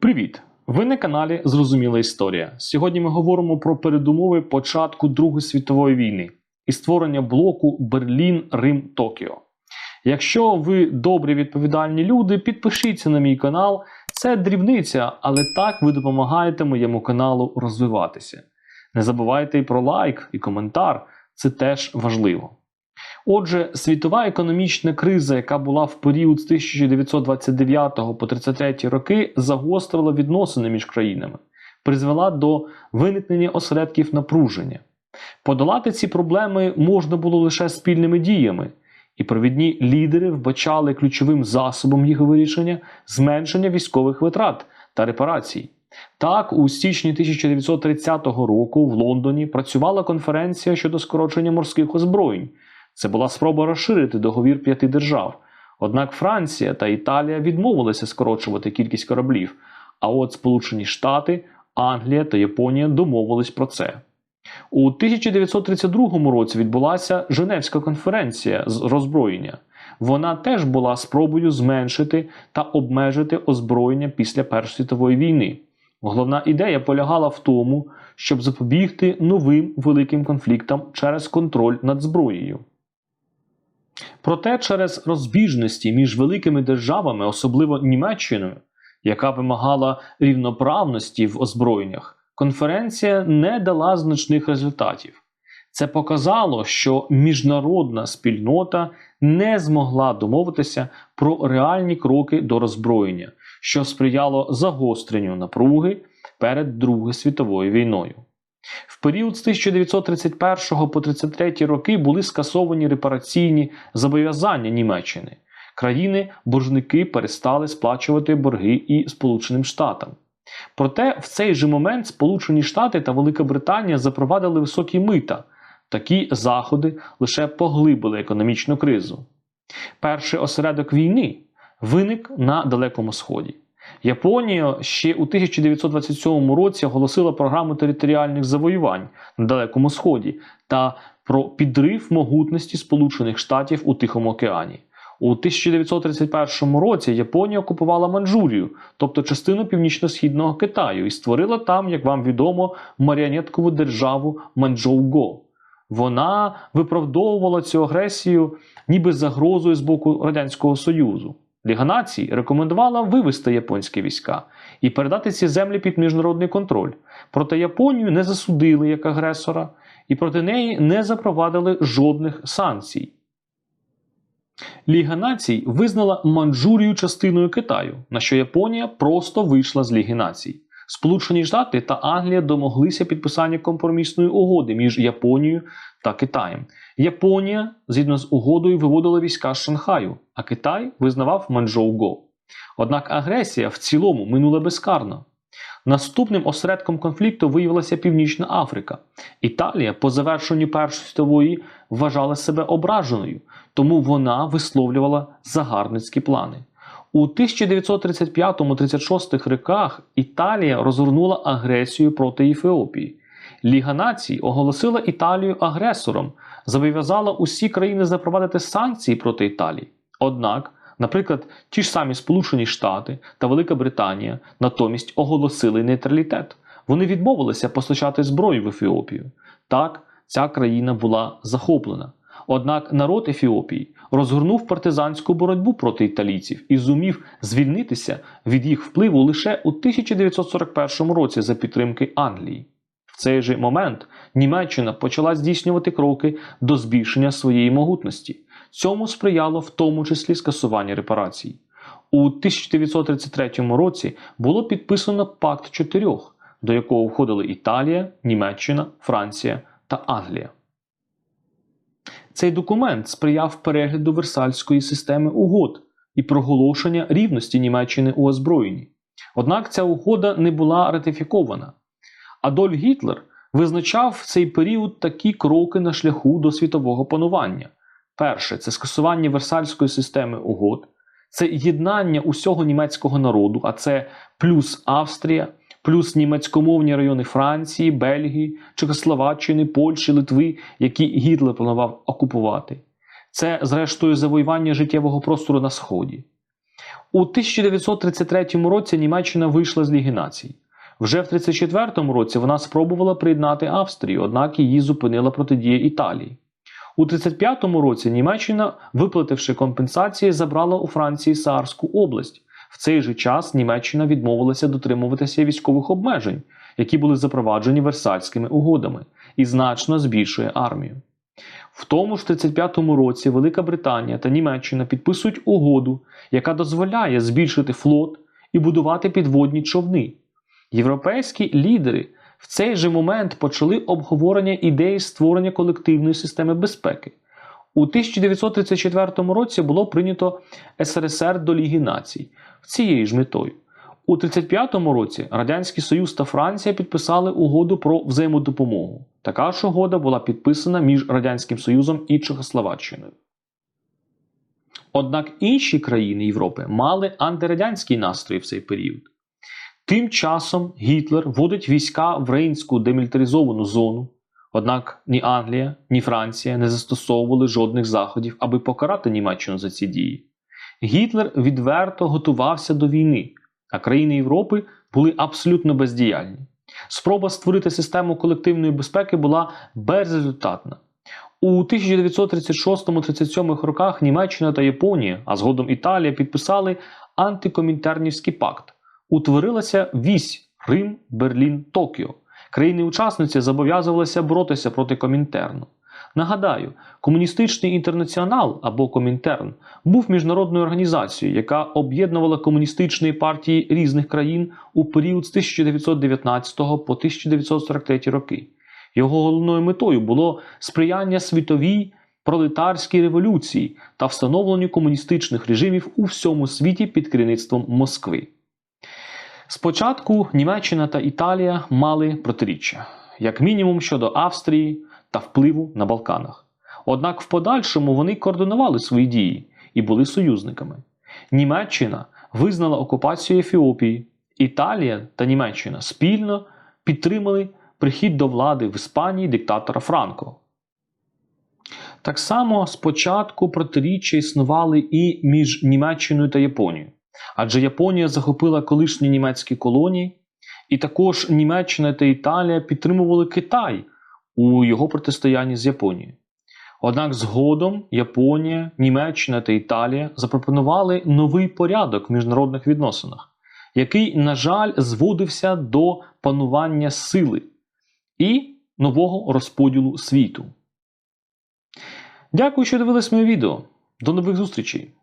Привіт! Ви на каналі Зрозуміла Історія. Сьогодні ми говоримо про передумови початку Другої світової війни і створення блоку Берлін, Рим, Токіо. Якщо ви добрі відповідальні люди, підпишіться на мій канал. Це дрібниця, але так ви допомагаєте моєму каналу розвиватися. Не забувайте і про лайк і коментар, це теж важливо. Отже, світова економічна криза, яка була в період з 1929 по 1933 роки, загострила відносини між країнами, призвела до виникнення осередків напруження. Подолати ці проблеми можна було лише спільними діями, і провідні лідери вбачали ключовим засобом їх вирішення зменшення військових витрат та репарацій. Так, у січні 1930 року в Лондоні працювала конференція щодо скорочення морських озброєнь. Це була спроба розширити договір п'яти держав. Однак Франція та Італія відмовилися скорочувати кількість кораблів. А от Сполучені Штати, Англія та Японія домовились про це. У 1932 році відбулася Женевська конференція з роззброєння. Вона теж була спробою зменшити та обмежити озброєння після Першої світової війни. Головна ідея полягала в тому, щоб запобігти новим великим конфліктам через контроль над зброєю. Проте через розбіжності між великими державами, особливо Німеччиною, яка вимагала рівноправності в озброєннях, конференція не дала значних результатів. Це показало, що міжнародна спільнота не змогла домовитися про реальні кроки до роззброєння, що сприяло загостренню напруги перед Другою світовою війною. В період з 1931 по 1933 роки були скасовані репараційні зобов'язання Німеччини. Країни-боржники перестали сплачувати борги і Сполученим Штатам. Проте в цей же момент Сполучені Штати та Велика Британія запровадили високі мита. Такі заходи лише поглибили економічну кризу. Перший осередок війни виник на Далекому Сході. Японія ще у 1927 році оголосила програму територіальних завоювань на Далекому Сході та про підрив могутності Сполучених Штатів у Тихому океані. У 1931 році Японія окупувала Манчжурію, тобто частину північно-східного Китаю, і створила там, як вам відомо, маріонеткову державу Манчжоу-Го. Вона виправдовувала цю агресію ніби загрозою з боку Радянського Союзу. Ліга націй рекомендувала вивести японські війська і передати ці землі під міжнародний контроль. Проте Японію не засудили як агресора, і проти неї не запровадили жодних санкцій. Ліга націй визнала Манчжурію частиною Китаю, на що Японія просто вийшла з Ліги націй. Сполучені Штати та Англія домоглися підписання компромісної угоди між Японією та Китаєм. Японія, згідно з угодою, виводила війська з Шанхаю, а Китай визнавав Манчжоу-Го. Однак агресія в цілому минула безкарно. Наступним осередком конфлікту виявилася Північна Африка. Італія по завершенню Першої світової вважала себе ображеною, тому вона висловлювала загарбницькі плани. У 1935-36 роках Італія розгорнула агресію проти Ефіопії. Ліга націй оголосила Італію агресором, зобов'язала усі країни запровадити санкції проти Італії. Однак, наприклад, ті ж самі Сполучені Штати та Велика Британія натомість оголосили нейтралітет. Вони відмовилися постачати зброю в Ефіопію. Так, ця країна була захоплена. Однак народ Ефіопії розгорнув партизанську боротьбу проти італійців і зумів звільнитися від їх впливу лише у 1941 році за підтримки Англії. В цей же момент Німеччина почала здійснювати кроки до збільшення своєї могутності. Цьому сприяло в тому числі скасування репарацій. У 1933 році було підписано Пакт чотирьох, до якого входили Італія, Німеччина, Франція та Англія. Цей документ сприяв перегляду Версальської системи угод і проголошення рівності Німеччини у озброєнні. Однак ця угода не була ратифікована. Адольф Гітлер визначав в цей період такі кроки на шляху до світового панування. Перше це скасування Версальської системи угод, це єднання усього німецького народу, а це плюс Австрія, плюс німецькомовні райони Франції, Бельгії, Чехословаччини, Польщі, Литви, які Гітлер планував окупувати. Це, зрештою, завоювання життєвого простору на Сході. У 1933 році Німеччина вийшла з Ліги націй. Вже в 1934 році вона спробувала приєднати Австрію, однак її зупинила протидія Італії. У 1935 році Німеччина, виплативши компенсації, забрала у Франції Саарську область. Цей же час Німеччина відмовилася дотримуватися військових обмежень, які були запроваджені Версальськими угодами, і значно збільшує армію. В тому ж 1935 році Велика Британія та Німеччина підписують угоду, яка дозволяє збільшити флот і будувати підводні човни. Європейські лідери в цей же момент почали обговорення ідеї створення колективної системи безпеки. У 1934 році було прийнято СРСР до Ліги націй цією ж метою. У 1935 році Радянський Союз та Франція підписали угоду про взаємодопомогу. Така ж угода була підписана між Радянським Союзом і Чехословаччиною. Однак інші країни Європи мали антирадянський настрій в цей період. Тим часом Гітлер вводить війська в Рейнську демілітаризовану зону. Однак ні Англія, ні Франція не застосовували жодних заходів, аби покарати Німеччину за ці дії. Гітлер відверто готувався до війни, а країни Європи були абсолютно бездіяльні. Спроба створити систему колективної безпеки була безрезультатна. У 1936-37 роках Німеччина та Японія, а згодом Італія, підписали антикомінтернівський пакт. Утворилася вісь Рим, Берлін, Токіо. Країни-учасниці зобов'язувалися боротися проти Комінтерну. Нагадаю, комуністичний інтернаціонал або Комінтерн був міжнародною організацією, яка об'єднувала комуністичні партії різних країн у період з 1919 по 1943 роки. Його головною метою було сприяння світовій пролетарській революції та встановленню комуністичних режимів у всьому світі під керівництвом Москви. Спочатку Німеччина та Італія мали протиріччя, як мінімум щодо Австрії та впливу на Балканах. Однак в подальшому вони координували свої дії і були союзниками. Німеччина визнала окупацію Ефіопії, Італія та Німеччина спільно підтримали прихід до влади в Іспанії диктатора Франко. Так само спочатку протиріччя існували і між Німеччиною та Японією. Адже Японія захопила колишні німецькі колонії, і також Німеччина та Італія підтримували Китай у його протистоянні з Японією. Однак згодом Японія, Німеччина та Італія запропонували новий порядок в міжнародних відносинах, який, на жаль, зводився до панування сили і нового розподілу світу. Дякую, що дивились моє відео. До нових зустрічей!